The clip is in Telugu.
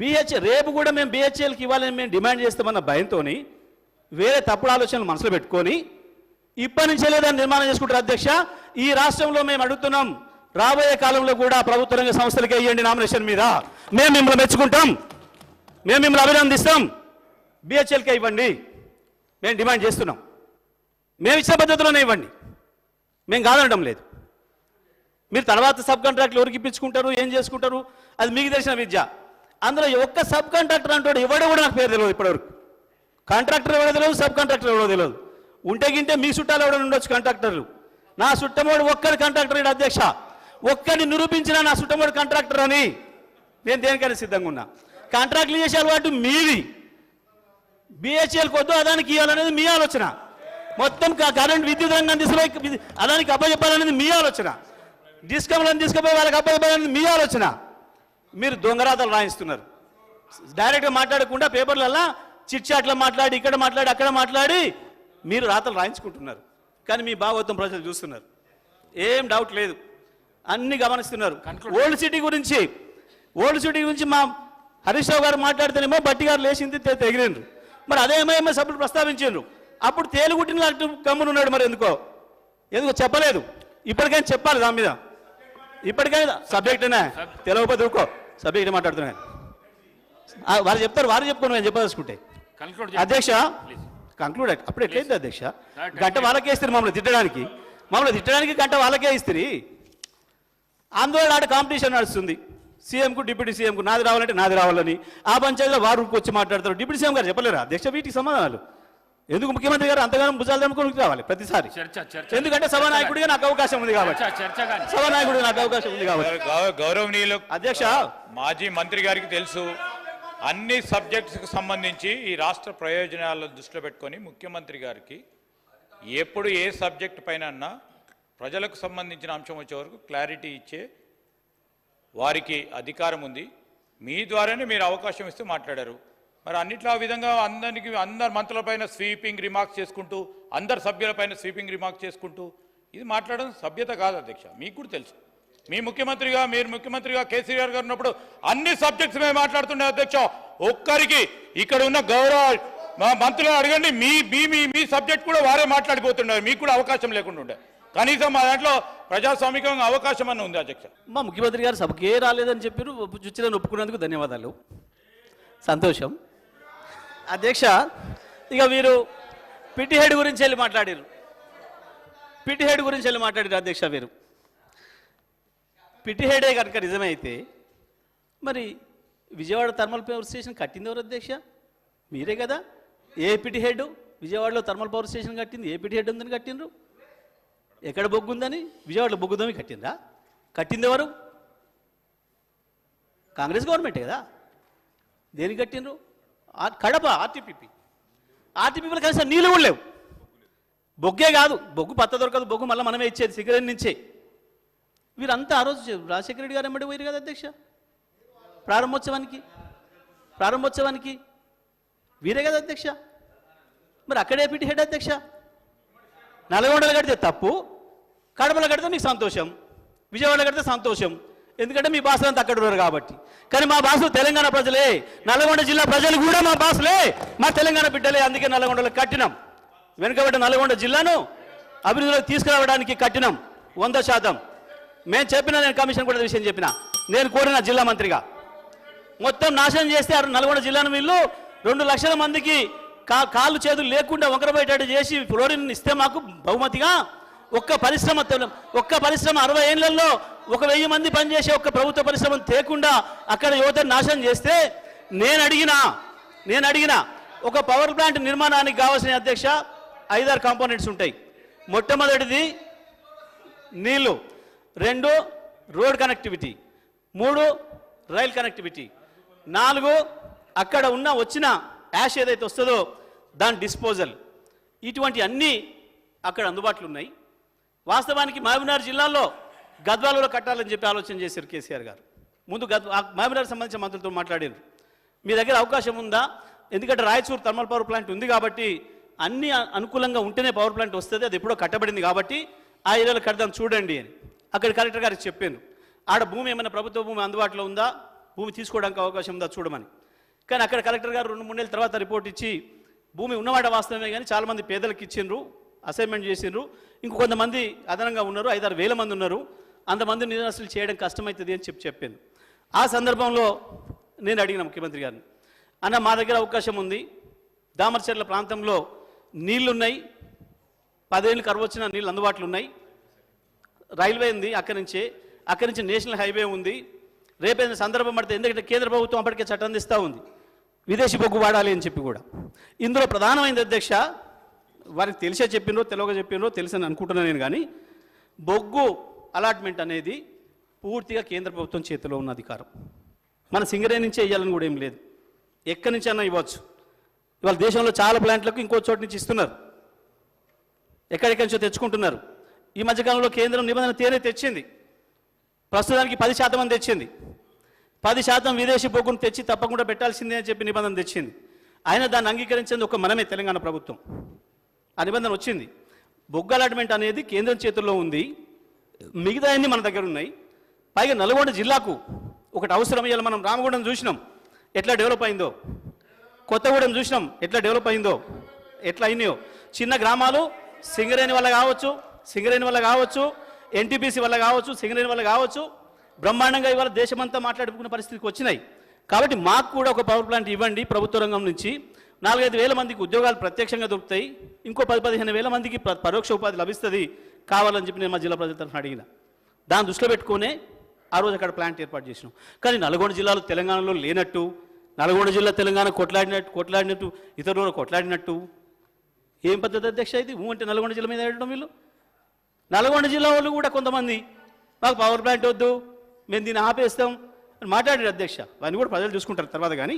బిహెచ్ రేపు కూడా మేము బిహెచ్ఎల్కి ఇవ్వాలని మేము డిమాండ్ చేస్తామన్న భయంతో వేరే తప్పుడు ఆలోచనలు మనసులో పెట్టుకొని ఇప్పటి నుంచే లేదని నిర్మాణం చేసుకుంటారు అధ్యక్ష. ఈ రాష్ట్రంలో మేము అడుగుతున్నాం రాబోయే కాలంలో కూడా ప్రభుత్వ రంగ సంస్థలకి వేయండి నామినేషన్ మీద. మేము మిమ్మల్ని మెచ్చుకుంటాం మేము మిమ్మల్ని అభినందిస్తాం. బిహెచ్ఎల్కే ఇవ్వండి మేము డిమాండ్ చేస్తున్నాం. మేము ఇచ్చే పద్ధతిలోనే ఇవ్వండి. మేము కాదనడం లేదు. మీరు తర్వాత సబ్ కాంట్రాక్ట్లు ఎవరికి ఇప్పించుకుంటారు ఏం చేసుకుంటారు అది మీకు తెలిసిన విద్య. అందులో ఒక్క సబ్ కాంట్రాక్టర్ అంటాడు ఎవడో కూడా నాకు పేరు తెలియదు ఇప్పటివరకు. కాంట్రాక్టర్ ఎవడో తెలియదు సబ్ కాంట్రాక్టర్ ఎవడో తెలియదు ఉంటే గింటే మీ చుట్టాలు ఎవడో ఉండొచ్చు కాంట్రాక్టర్లు. నా చుట్టమోడు ఒక్కడి కాంట్రాక్టర్ ఈడ అధ్యక్ష. ఒక్కడిని నిరూపించిన నా చుట్టమోడు కాంట్రాక్టర్ అని నేను దేనికైనా సిద్ధంగా ఉన్నా. కాంట్రాక్ట్లు చేసే అలవాటు మీది. బిహెచ్ఎల్ కొద్దు అదానికి ఇవ్వాలనేది మీ ఆలోచన. మొత్తం కరెంట్ విద్యుత్ రంగం తీసుకుపోయి విద్యు- అదానికి అప్పచెప్పాలనేది మీ ఆలోచన. డిస్కమ్లను తీసుకుపోయి వాళ్ళకి అప్పచెప్పాలనేది మీ ఆలోచన. మీరు దొంగరాతలు రాయిస్తున్నారు. డైరెక్ట్గా మాట్లాడకుండా పేపర్లల్లో చిట్ చాట్లో మాట్లాడి ఇక్కడ మాట్లాడి అక్కడ మాట్లాడి మీరు రాతలు రాయించుకుంటున్నారు. కానీ మీ భాగవతం ప్రజలు చూస్తున్నారు. ఏం డౌట్ లేదు. అన్ని గమనిస్తున్నారు. ఓల్డ్ సిటీ గురించి ఓల్డ్ సిటీ గురించి మా హరీష్ రావు గారు మాట్లాడితేనేమో బట్టి గారు లేచింది తె- తెగిలిండ్రు మరి అదే ఎంఐఎంఏ సభ్యులు ప్రస్తావించారు అప్పుడు తేలుగుట్టిన గమ్మునున్నాడు మరి ఎందుకో? ఎందుకో చెప్పలేదు. ఇప్పటికైనా చెప్పాలి దాని మీద. ఇప్పటికైనా సబ్జెక్టేనా. తెలియకపోతే ఊరుకో. సబ్జెక్ట్ మాట్లాడుతున్నాను ఆ, వారు చెప్తారు వారు చెప్పుకోండి నేను చెప్పదలుచుకుంటే. అధ్యక్ష కంక్లూడ్ అప్పుడు ఎట్లయింది అధ్యక్ష? గంట వాళ్ళకే ఇస్తారు మమ్మల్ని తిట్టడానికి. మమ్మల్ని తిట్టడానికి గంట వాళ్ళకే ఇస్తారు. ఆందోళన ఆడ కాంపిటీషన్ నడుస్తుంది. సీఎంకు డిప్యూటీ సీఎంకు నాది రావాలంటే నాది రావాలని ఆ పంచాయతీలో వారు వచ్చి మాట్లాడతారు. డిప్యూటీ సీఎం గారు చెప్పలేరా? అధ్యక్ష వీటికి సమాధానాలు. ఎందుకు ముఖ్యమంత్రి గారు అంతగానో భుజాలు దమ్ముకొని రావాలి ప్రతిసారి? చర్చ చర్చ ఎందుకంటే సభానాయకుడిగా నాకు అవకాశం ఉంది కాబట్టి. సభానాయకుడిగా నాకు అవకాశం ఉంది కాబట్టి. గౌరవనీయులు అధ్యక్ష. మాజీ మంత్రి గారికి తెలుసు. అన్ని సబ్జెక్ట్స్కి సంబంధించి ఈ రాష్ట్ర ప్రయోజనాలను దృష్టిలో పెట్టుకొని ముఖ్యమంత్రి గారికి ఎప్పుడు ఏ సబ్జెక్ట్ పైన ప్రజలకు సంబంధించిన అంశం వచ్చే వరకు క్లారిటీ ఇచ్చే వారికి అధికారం ఉంది. మీ ద్వారానే మీరు అవకాశం ఇస్తూ మాట్లాడారు. మరి అన్నిట్లో ఆ విధంగా అందరికి అందరు మంత్రులపైన స్వీపింగ్ రిమార్క్స్ చేసుకుంటూ అందరు సభ్యులపైన స్వీపింగ్ రిమార్క్స్ చేసుకుంటూ ఇది మాట్లాడడం సభ్యత కాదు అధ్యక్ష మీకు కూడా తెలుసు. మీ ముఖ్యమంత్రిగా మీరు ముఖ్యమంత్రిగా కేసీఆర్ గారు ఉన్నప్పుడు అన్ని సబ్జెక్ట్స్ మేము మాట్లాడుతుండే అధ్యక్ష ఒక్కరికి ఇక్కడ ఉన్న గౌరవ మా అడగండి మీ మీ మీ మీ సబ్జెక్ట్ కూడా వారే మాట్లాడిపోతున్నారు మీకు కూడా అవకాశం లేకుండా ఉండే. కనీసం మా దాంట్లో ప్రజాస్వామికంగా అవకాశం అని ఉంది అధ్యక్ష. మా ముఖ్యమంత్రి గారు సభకే రాలేదని చెప్పారు చుచ్చిదని ఒప్పుకున్నందుకు ధన్యవాదాలు. సంతోషం. అధ్యక్ష ఇక వీరు పిటిహెడ్ గురించి వెళ్ళి మాట్లాడారు పిటిహెడ్ గురించి వెళ్ళి మాట్లాడారు అధ్యక్ష వీరు. పిటిహెడే కనుక నిజమైతే మరి విజయవాడ థర్మల్ పవర్ స్టేషన్ కట్టింది ఎవరు అధ్యక్ష? మీరే కదా. ఏ పిటిహెడ్ విజయవాడలో థర్మల్ పవర్ స్టేషన్ కట్టింది? ఏ పిటిహెడ్ ఉందని కట్టిండ్రు? ఎక్కడ బొగ్గు ఉందని? విజయవాడలో బొగ్గుదమి కట్టిందా కట్టింది ఎవరు? కాంగ్రెస్ గవర్నమెంటే కదా. దేనికి కట్టిండ్రు? కడప ఆర్టీపీపీ. ఆర్టీపీపీలో కనీసం నీళ్ళు కూడా లేవు. బొగ్గే కాదు బొగ్గు పత్త దొరకదు బొగ్గు మళ్ళీ మనమే ఇచ్చేది సిగరెట్ నుంచే. వీరంతా ఆ రోజు రాజశేఖర రెడ్డి గారు ఎమ్మడి పోయారు కదా అధ్యక్ష? ప్రారంభోత్సవానికి? ప్రారంభోత్సవానికి? వీరే కదా అధ్యక్ష? మరి అక్కడే పిటి హెడ్ అధ్యక్ష? నల్గొండలో కడితే తప్పు కడపలో కడితే నీకు సంతోషం విజయవాడలో కడితే సంతోషం. ఎందుకంటే మీ భాషలంతా అక్కడ ఉన్నారు కాబట్టి. కానీ మా భాషలు తెలంగాణ ప్రజలే. నల్గొండ జిల్లా ప్రజలు కూడా మా భాషలే మా తెలంగాణ బిడ్డలే అందుకే నల్గొండలో కట్టినాం. వెనుకబడ్డ నల్గొండ జిల్లాను అభివృద్ధిలోకి తీసుకురావడానికి కట్టినాం. వంద శాతం. మేము చెప్పిన నేను కమిషన్ కూడా విషయం చెప్పిన. నేను కోరిన జిల్లా మంత్రిగా. మొత్తం నాశనం చేస్తే నల్గొండ జిల్లాను వీళ్ళు రెండు లక్షల మందికి కా కాళ్ళు చేతులు లేకుండా వంకరబోయేటట్టు చేసి ఫ్లోరిన్ ఇస్తే మాకు బహుమతిగా ఒక్క పరిశ్రమ ఒక్క పరిశ్రమ అరవై ఏళ్ళలో ఒక వెయ్యి మంది పనిచేసే ఒక్క ప్రభుత్వ పరిశ్రమను తేకుండా అక్కడ యువతను నాశనం చేస్తే నేను అడిగినా నేను అడిగిన ఒక పవర్ ప్లాంట్ నిర్మాణానికి కావాల్సిన అధ్యక్ష ఐదారు కాంపోనెంట్స్ ఉంటాయి. మొట్టమొదటిది నీళ్ళు రెండు రోడ్ కనెక్టివిటీ మూడు రైల్ కనెక్టివిటీ నాలుగు అక్కడ ఉన్న వచ్చిన యాష్ ఏదైతే వస్తుందో దాని డిస్పోజల్. ఇటువంటి అన్నీ అక్కడ అందుబాటులో ఉన్నాయి. వాస్తవానికి మహబూబ్నగర్ జిల్లాలో గద్వాలలో కట్టాలని చెప్పి ఆలోచన చేశారు కేసీఆర్ గారు. ముందు గద్ మహబూబ్నగర్ సంబంధించిన మంత్రులతో మాట్లాడారు. మీ దగ్గర అవకాశం ఉందా? ఎందుకంటే రాయచూరు థర్మల్ పవర్ ప్లాంట్ ఉంది కాబట్టి అన్ని అనుకూలంగా ఉంటేనే పవర్ ప్లాంట్ వస్తుంది అది ఎప్పుడో కట్టబడింది కాబట్టి ఆ ఏరియాలో కడదాం చూడండి అని. అక్కడ కలెక్టర్ గారికి చెప్పాను ఆడ భూమి ఏమైనా ప్రభుత్వ భూమి అందుబాటులో ఉందా? భూమి తీసుకోవడానికి అవకాశం ఉందా చూడమని. కానీ అక్కడ కలెక్టర్ గారు రెండు మూడు నెలల తర్వాత రిపోర్ట్ ఇచ్చి భూమి ఉన్నమాట వాస్తవమే కానీ చాలామంది పేదలకు ఇచ్చిండ్రు. అసైన్మెంట్ చేసిండ్రు. ఇంకొంతమంది అదనంగా ఉన్నారు ఐదారు వేల మంది ఉన్నారు. అంతమంది నిరాశలు చేయడం కష్టమవుతుంది అని చెప్పి చెప్పాను ఆ సందర్భంలో నేను అడిగిన ముఖ్యమంత్రి గారిని అన్న మా దగ్గర అవకాశం ఉంది. దామరచెర్ల ప్రాంతంలో నీళ్ళున్నాయి. పదేళ్ళు కరువు వచ్చిన నీళ్ళు అందుబాటులో ఉన్నాయి. రైల్వే ఉంది అక్కడి నుంచే. అక్కడి నుంచి నేషనల్ హైవే ఉంది. రేపేదైనా సందర్భం పడితే ఎందుకంటే కేంద్ర ప్రభుత్వం అప్పటికే చట్టం ఇస్తూ ఉంది. విదేశీ బొగ్గు వాడాలి అని చెప్పి కూడా. ఇందులో ప్రధానమైనది అధ్యక్ష వారికి తెలిసే చెప్పినో తెలియక చెప్పినో తెలుసని అనుకుంటున్నాను నేను కానీ బొగ్గు అలాట్మెంట్ అనేది పూర్తిగా కేంద్ర ప్రభుత్వం చేతిలో ఉన్న అధికారం. మన సింగరే నుంచే ఇవ్వాలని కూడా ఏం లేదు. ఎక్కడి నుంచి అన్నా ఇవ్వచ్చు. ఇవాళ దేశంలో చాలా ప్లాంట్లకు ఇంకో చోటు నుంచి ఇస్తున్నారు. ఎక్కడెక్కడి నుంచో తెచ్చుకుంటున్నారు. ఈ మధ్యకాలంలో కేంద్రం నిబంధన తేనే తెచ్చింది. ప్రస్తుతానికి పది శాతం అని తెచ్చింది. పది శాతం విదేశీ బొగ్గును తెచ్చి తప్పకుండా పెట్టాల్సిందే అని చెప్పి నిబంధన తెచ్చింది. అయినా దాన్ని అంగీకరించింది ఒక మనమే తెలంగాణ ప్రభుత్వం. ఆ నిబంధన వచ్చింది. బొగ్గు అలాట్మెంట్ అనేది కేంద్రం చేతుల్లో ఉంది. మిగతా అన్ని మన దగ్గర ఉన్నాయి. పైగా నల్గొండ జిల్లాకు ఒకటి అవసరం. ఇవాళ మనం రామగుండం చూసినాం. ఎట్లా డెవలప్ అయిందో. కొత్తగూడెం చూసినాం. ఎట్లా డెవలప్ అయిందో. ఎట్లా అయినాయో. చిన్న గ్రామాలు సింగరేణి వల్ల కావచ్చు సింగరేణి వల్ల కావచ్చు ఎన్టీపీసీ వల్ల కావచ్చు సింగరేణి వల్ల కావచ్చు. బ్రహ్మాండంగా ఇవాళ దేశమంతా మాట్లాడుకునే పరిస్థితికి వచ్చినాయి. కాబట్టి మాకు కూడా ఒక పవర్ ప్లాంట్ ఇవ్వండి ప్రభుత్వ రంగం నుంచి. నాలుగైదు వేల మందికి ఉద్యోగాలు ప్రత్యక్షంగా దొరుకుతాయి. ఇంకో పది పదిహేను వేల మందికి పరోక్ష ఉపాధి లభిస్తుంది. కావాలని చెప్పి నేను మా జిల్లా ప్రజల తరఫున అడిగిన. దాన్ని దృష్టిలో పెట్టుకునే ఆ రోజు అక్కడ ప్లాంట్ ఏర్పాటు చేసినాం. కానీ నల్గొండ జిల్లాలో తెలంగాణలో లేనట్టు నల్గొండ జిల్లా తెలంగాణ కొట్లాడినట్టు కొట్లాడినట్టు ఇతరులు కొట్లాడినట్టు ఏం పద్ధతి అధ్యక్ష ఇది? ఊ అంటే నల్గొండ జిల్లా మీద వేయడం వీళ్ళు? నల్గొండ జిల్లా వాళ్ళు కూడా కొంతమంది మాకు పవర్ ప్లాంట్ వద్దు మేము దీన్ని ఆపేస్తాం అని మాట్లాడారు అధ్యక్ష. దాన్ని కూడా ప్రజలు చూసుకుంటారు తర్వాత కానీ.